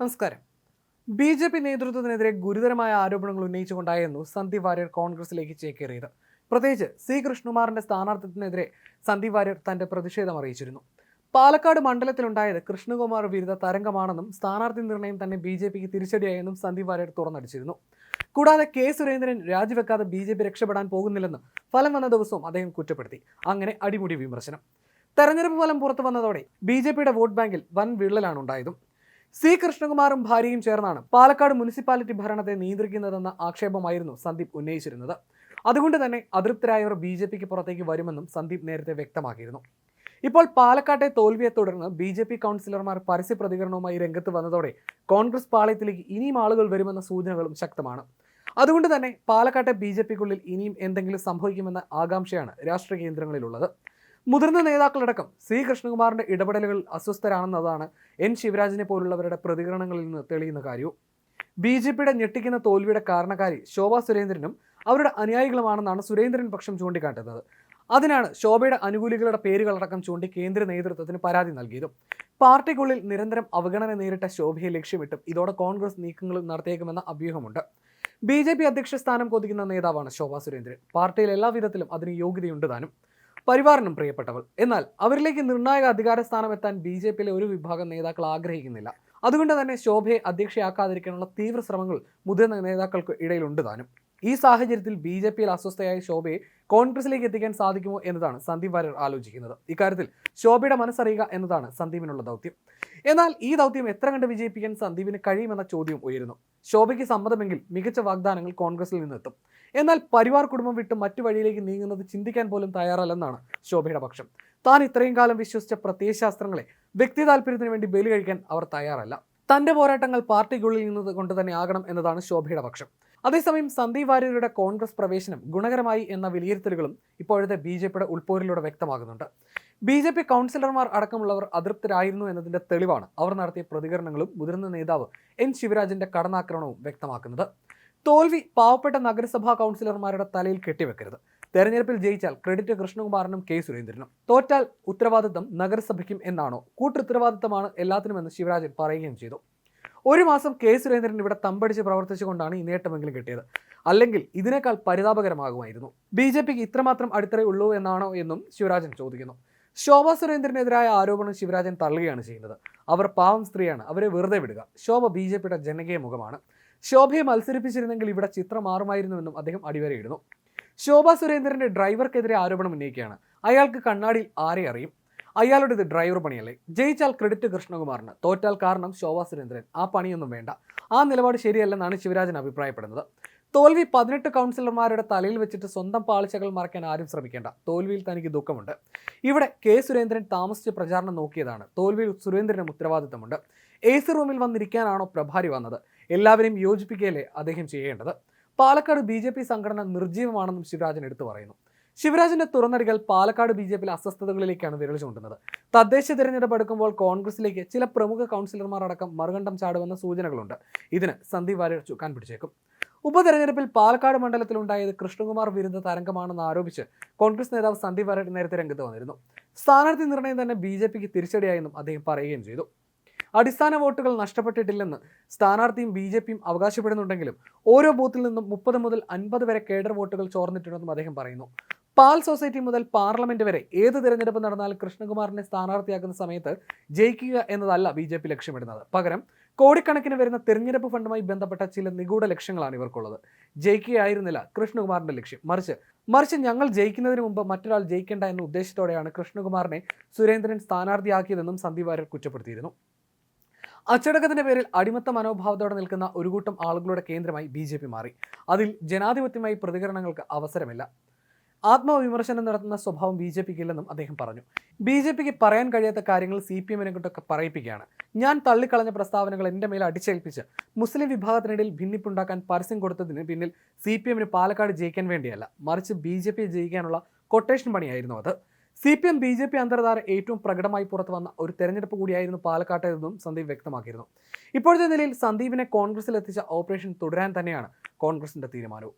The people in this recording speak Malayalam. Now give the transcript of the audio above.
നമസ്കാരം. ബി ജെ പി നേതൃത്വത്തിനെതിരെ ഗുരുതരമായ ആരോപണങ്ങൾ ഉന്നയിച്ചുകൊണ്ടായിരുന്നു സന്ദീപ് വാര്യർ കോൺഗ്രസിലേക്ക് ചേക്കേറിയത്. പ്രത്യേകിച്ച് സി കൃഷ്ണകുമാറിന്റെ സ്ഥാനാർത്ഥിത്വത്തിനെതിരെ സന്ദീപ് വാര്യർ തന്റെ പ്രതിഷേധം അറിയിച്ചിരുന്നു. പാലക്കാട് മണ്ഡലത്തിലുണ്ടായത് കൃഷ്ണകുമാർ വിരുദ്ധ തരംഗമാണെന്നും സ്ഥാനാർത്ഥി നിർണയം തന്നെ ബി ജെ പിക്ക് തിരിച്ചടിയായെന്നും സന്ദീപ് വാര്യർ തുറന്നടിച്ചിരുന്നു. കൂടാതെ കെ സുരേന്ദ്രൻ രാജിവെക്കാതെ ബി ജെ പി രക്ഷപ്പെടാൻ പോകുന്നില്ലെന്നും ഫലം വന്ന ദിവസവും അദ്ദേഹം കുറ്റപ്പെടുത്തി. അങ്ങനെ അടിമുടി വിമർശനം. തെരഞ്ഞെടുപ്പ് ഫലം പുറത്തു വന്നതോടെ ബി ജെ പിയുടെ വോട്ട് ബാങ്കിൽ വൻ വിള്ളലാണ് ഉണ്ടായതും സി കൃഷ്ണകുമാറും ഭാര്യയും ചേർന്നാണ് പാലക്കാട് മുനിസിപ്പാലിറ്റി ഭരണത്തെ നിയന്ത്രിക്കുന്നതെന്ന ആക്ഷേപമായിരുന്നു സന്ദീപ് ഉന്നയിച്ചിരുന്നത്. അതുകൊണ്ട് തന്നെ അതൃപ്തരായവർ ബി ജെ പിക്ക് പുറത്തേക്ക് വരുമെന്നും സന്ദീപ് നേരത്തെ വ്യക്തമാക്കിയിരുന്നു. ഇപ്പോൾ പാലക്കാട്ടെ തോൽവിയെ തുടർന്ന് ബി ജെ പി കൗൺസിലർമാർ പരസ്യ പ്രതികരണവുമായി രംഗത്ത് വന്നതോടെ കോൺഗ്രസ് പാളയത്തിലേക്ക് ഇനിയും ആളുകൾ വരുമെന്ന സൂചനകളും ശക്തമാണ്. അതുകൊണ്ട് തന്നെ പാലക്കാട്ടെ ബി ജെ പിക്കുള്ളിൽ ഇനിയും എന്തെങ്കിലും സംഭവിക്കുമെന്ന ആകാംക്ഷയാണ് രാഷ്ട്രീയ കേന്ദ്രങ്ങളിലുള്ളത്. മുതിർന്ന നേതാക്കളടക്കം സി കൃഷ്ണകുമാറിന്റെ ഇടപെടലുകൾ അസ്വസ്ഥരാണെന്നതാണ് എൻ ശിവരാജിനെ പോലുള്ളവരുടെ പ്രതികരണങ്ങളിൽ നിന്ന് തെളിയുന്ന കാര്യവും. ബി ജെ പിയുടെ ഞെട്ടിക്കുന്ന തോൽവിയുടെ കാരണക്കാരി ശോഭ സുരേന്ദ്രനും അവരുടെ അനുയായികളുമാണെന്നാണ് സുരേന്ദ്രൻ പക്ഷം ചൂണ്ടിക്കാട്ടുന്നത്. അതിനാണ് ശോഭയുടെ അനുകൂലികളുടെ പേരുകളടക്കം ചൂണ്ടി കേന്ദ്ര നേതൃത്വത്തിന് പരാതി നൽകിയതും. പാർട്ടിക്കുള്ളിൽ നിരന്തരം അവഗണന നേരിട്ട ശോഭയെ ലക്ഷ്യമിട്ടും ഇതോടെ കോൺഗ്രസ് നീക്കങ്ങൾ നടത്തിയേക്കുമെന്ന അഭ്യൂഹമുണ്ട്. ബി ജെ പി അധ്യക്ഷ സ്ഥാനം കൊതിക്കുന്ന നേതാവാണ് ശോഭാ സുരേന്ദ്രൻ. പാർട്ടിയിൽ എല്ലാ വിധത്തിലും അതിന് യോഗ്യതയുണ്ട് താനും. പരിവാറിനും പ്രിയപ്പെട്ടവൾ. എന്നാൽ അവരിലേക്ക് നിർണായക അധികാര സ്ഥാനം എത്താൻ ബി ജെ പിയിലെ ഒരു വിഭാഗം നേതാക്കൾ ആഗ്രഹിക്കുന്നില്ല. അതുകൊണ്ട് തന്നെ ശോഭയെ അധ്യക്ഷയാക്കാതിരിക്കാനുള്ള തീവ്ര ശ്രമങ്ങൾ മുതിർന്ന നേതാക്കൾക്ക് ഇടയിലുണ്ട് താനും. ഈ സാഹചര്യത്തിൽ ബി ജെ പിയിൽ അസ്വസ്ഥയായ ശോഭയെ കോൺഗ്രസിലേക്ക് എത്തിക്കാൻ സാധിക്കുമോ എന്നതാണ് സന്ദീപ് വാര്യർ ആലോചിക്കുന്നത്. ഇക്കാര്യത്തിൽ ശോഭയുടെ മനസ്സറിയുക എന്നതാണ് സന്ദീപിനുള്ള ദൗത്യം. എന്നാൽ ഈ ദൗത്യം എത്ര കണ്ട് വിജയിപ്പിക്കാൻ സന്ദീപിന് കഴിയുമെന്ന ചോദ്യം ഉയരുന്നു. ശോഭയ്ക്ക് സമ്മതമെങ്കിൽ മികച്ച വാഗ്ദാനങ്ങൾ കോൺഗ്രസിൽ നിന്നെത്തും. എന്നാൽ പരിവാർ കുടുംബം വിട്ട് മറ്റു വഴിയിലേക്ക് നീങ്ങുന്നത് ചിന്തിക്കാൻ പോലും തയ്യാറല്ലെന്നാണ് ശോഭയുടെ പക്ഷം. താൻ ഇത്രയും കാലം വിശ്വസിച്ച പ്രത്യയശാസ്ത്രങ്ങളെ വ്യക്തി താല്പര്യത്തിന് വേണ്ടി ബലി കഴിക്കാൻ അവർ തയ്യാറല്ല. തന്റെ പോരാട്ടങ്ങൾ പാർട്ടിക്കുള്ളിൽ നിന്നത് കൊണ്ട് തന്നെ ആകണം എന്നതാണ് ശോഭയുടെ പക്ഷം. അതേസമയം സന്ദീപ് വാര്യരുടെ കോൺഗ്രസ് പ്രവേശനം ഗുണകരമായി എന്ന വിലയിരുത്തലുകളും ഇപ്പോഴത്തെ ബി ജെ പിയുടെ ഉൾപോരിലൂടെ വ്യക്തമാകുന്നുണ്ട്. ബി ജെ പി കൗൺസിലർമാർ അടക്കമുള്ളവർ അതൃപ്തരായിരുന്നു എന്നതിന്റെ തെളിവാണ് അവർ നടത്തിയ പ്രതികരണങ്ങളും മുതിർന്ന നേതാവ് എൻ ശിവരാജന്റെ കടന്നാക്രമണവും വ്യക്തമാക്കുന്നത്. തോൽവി പാവപ്പെട്ട നഗരസഭാ കൗൺസിലർമാരുടെ തലയിൽ കെട്ടിവെക്കരുത്. തെരഞ്ഞെടുപ്പിൽ ജയിച്ചാൽ ക്രെഡിറ്റ് കൃഷ്ണകുമാറിനും കെ സുരേന്ദ്രനും. തോറ്റാൽ ഉത്തരവാദിത്തം നഗരസഭയ്ക്കും എന്നാണോ? കൂട്ടുത്തരവാദിത്തമാണ് എല്ലാത്തിനുമെന്ന് ശിവരാജൻ പറയുകയും ചെയ്തു. ഒരു മാസം കെ സുരേന്ദ്രൻ ഇവിടെ തമ്പടിച്ച് പ്രവർത്തിച്ചുകൊണ്ടാണ് ഈ നേട്ടമെങ്കിലും കിട്ടിയത്. അല്ലെങ്കിൽ ഇതിനേക്കാൾ പരിതാപകരമാകുമായിരുന്നു. ബി ജെ പിക്ക് ഇത്രമാത്രം അടിത്തറയുള്ളൂ എന്നാണോ എന്നും ശിവരാജൻ ചോദിക്കുന്നു. ശോഭ സുരേന്ദ്രനെതിരായ ആരോപണം ശിവരാജൻ തള്ളുകയാണ് ചെയ്യുന്നത്. അവർ പാവം സ്ത്രീയാണ്. അവരെ വെറുതെ വിടുക. ശോഭ ബി ജെ പിയുടെ ജനകീയ മുഖമാണ്. ശോഭയെ മത്സരിപ്പിച്ചിരുന്നെങ്കിൽ ഇവിടെ ചിത്രം മാറുമായിരുന്നുവെന്നും അദ്ദേഹം അടിവരയിടുന്നു. ശോഭ സുരേന്ദ്രന്റെ ഡ്രൈവർക്കെതിരെ ആരോപണം ഉന്നയിക്കുകയാണ്. അയാൾക്ക് കണ്ണാടിയിൽ ആരെ അറിയും? അയാളുടേത് ഡ്രൈവർ പണിയല്ലേ? ജയിച്ചാൽ ക്രെഡിറ്റ് കൃഷ്ണകുമാറിന്. തോറ്റാൽ കാരണം ശോഭാ സുരേന്ദ്രൻ. ആ പണിയൊന്നും വേണ്ട. ആ നിലപാട് ശരിയല്ലെന്നാണ് ശിവരാജൻ അഭിപ്രായപ്പെടുന്നത്. തോൽവി പതിനെട്ട് കൗൺസിലർമാരുടെ തലയിൽ വെച്ചിട്ട് സ്വന്തം പാളിച്ചകൾ മറയ്ക്കാൻ ആരും ശ്രമിക്കേണ്ട. തോൽവിയിൽ തനിക്ക് ദുഃഖമുണ്ട്. ഇവിടെ കെ സുരേന്ദ്രൻ താമസിച്ച് പ്രചാരണം നോക്കിയതാണ്. തോൽവിയിൽ സുരേന്ദ്രനും ഉത്തരവാദിത്തമുണ്ട്. എ സി റൂമിൽ വന്നിരിക്കാനാണോ പ്രഭാരി വന്നത്? എല്ലാവരെയും യോജിപ്പിക്കുകയല്ലേ അദ്ദേഹം ചെയ്യേണ്ടത്? പാലക്കാട് ബി ജെ പി സംഘടന നിർജീവമാണെന്നും ശിവരാജൻ എടുത്തു പറയുന്നു. ശിവരാജന്റെ തുറന്നടികൾ പാലക്കാട് ബി ജെ പിയിലെ അസ്വസ്ഥതകളിലേക്കാണ് വിരൽ ചൂണ്ടുന്നത്. തദ്ദേശ തിരഞ്ഞെടുപ്പ് എടുക്കുമ്പോൾ കോൺഗ്രസിലേക്ക് ചില പ്രമുഖ കൗൺസിലർമാർ അടക്കം മറുകണ്ഠം ചാടുമെന്ന സൂചനകളുണ്ട്. ഇതിന് സന്ദീപ് വാര്യർ ചുക്കാൻ പിടിച്ചേക്കും. ഉപതെരഞ്ഞെടുപ്പിൽ പാലക്കാട് മണ്ഡലത്തിലുണ്ടായത് കൃഷ്ണകുമാർ വിരുദ്ധ തരംഗമാണെന്ന് ആരോപിച്ച് കോൺഗ്രസ് നേതാവ് സന്ദീപ് വാര്യർ നേരത്തെ രംഗത്ത് വന്നിരുന്നു. സ്ഥാനാർത്ഥി നിർണയം തന്നെ ബി ജെ പിക്ക് തിരിച്ചടിയായെന്നും അദ്ദേഹം പറയുകയും ചെയ്തു. അടിസ്ഥാന വോട്ടുകൾ നഷ്ടപ്പെട്ടിട്ടില്ലെന്ന് സ്ഥാനാർത്ഥിയും ബി ജെ പിയും അവകാശപ്പെടുന്നുണ്ടെങ്കിലും ഓരോ ബൂത്തിൽ നിന്നും മുപ്പത് മുതൽ അൻപത് വരെ കേഡർ വോട്ടുകൾ ചോർന്നിട്ടുണ്ടെന്നും അദ്ദേഹം പറയുന്നു. പാൽ സൊസൈറ്റി മുതൽ പാർലമെന്റ് വരെ ഏത് തിരഞ്ഞെടുപ്പ് നടന്നാലും കൃഷ്ണകുമാറിനെ സ്ഥാനാർത്ഥിയാക്കുന്ന സമയത്ത് ജയിക്കുക എന്നതല്ല ബി ജെ പി ലക്ഷ്യമിടുന്നത്. പകരം കോടിക്കണക്കിന് വരുന്ന തിരഞ്ഞെടുപ്പ് ഫണ്ടുമായി ബന്ധപ്പെട്ട ചില നിഗൂഢ ലക്ഷ്യങ്ങളാണ് ഇവർക്കുള്ളത്. ജയിക്കുകയായിരുന്നില്ല കൃഷ്ണകുമാറിന്റെ ലക്ഷ്യം. മറിച്ച് മറിച്ച് ഞങ്ങൾ ജയിക്കുന്നതിന് മുമ്പ് മറ്റൊരാൾ ജയിക്കേണ്ട എന്ന ഉദ്ദേശത്തോടെയാണ് കൃഷ്ണകുമാറിനെ സുരേന്ദ്രൻ സ്ഥാനാർത്ഥിയാക്കിയതെന്നും സന്ദീപ് വാര്യർ കുറ്റപ്പെടുത്തിയിരുന്നു. അച്ചടക്കത്തിന്റെ പേരിൽ അടിമത്ത മനോഭാവത്തോടെ നിൽക്കുന്ന ഒരു കൂട്ടം ആളുകളുടെ കേന്ദ്രമായി ബി ജെ പി മാറി. അതിൽ ജനാധിപത്യമായി പ്രതികരണങ്ങൾക്ക് അവസരമില്ല. ആത്മവിമർശനം നടത്തുന്ന സ്വഭാവം ബി ജെ പിക്ക് ഇല്ലെന്നും അദ്ദേഹം പറഞ്ഞു. ബി ജെ പിക്ക് പറയാൻ കഴിയാത്ത കാര്യങ്ങൾ സി പി എമ്മിനെ കൊണ്ടൊക്കെ പറയിപ്പിക്കുകയാണ്. ഞാൻ തള്ളിക്കളഞ്ഞ പ്രസ്താവനകൾ എന്റെ മേൽ അടിച്ചേൽപ്പിച്ച് മുസ്ലിം വിഭാഗത്തിനിടയിൽ ഭിന്നിപ്പുണ്ടാക്കാൻ പരസ്യം കൊടുത്തതിന് പിന്നിൽ സി പി എമ്മിന് പാലക്കാട് ജയിക്കാൻ വേണ്ടിയല്ല മറിച്ച് ബി ജെ പി ജയിക്കാനുള്ള കൊട്ടേഷൻ പണിയായിരുന്നു അത്. C P M B J P അന്തർധാര ഏറ്റവും പ്രകടമായി പുറത്തു വന്ന ഒരു തെരഞ്ഞെടുപ്പ് കൂടിയായിരുന്നു പാലക്കാട്ടെന്നും സന്ദീപ് വ്യക്തമാക്കിയിരുന്നു. ഇപ്പോഴത്തെ നിലയിൽ സന്ദീപിനെ കോൺഗ്രസിൽ എത്തിച്ച ഓപ്പറേഷൻ തുടരാൻ തന്നെയാണ് കോൺഗ്രസിന്റെ തീരുമാനവും.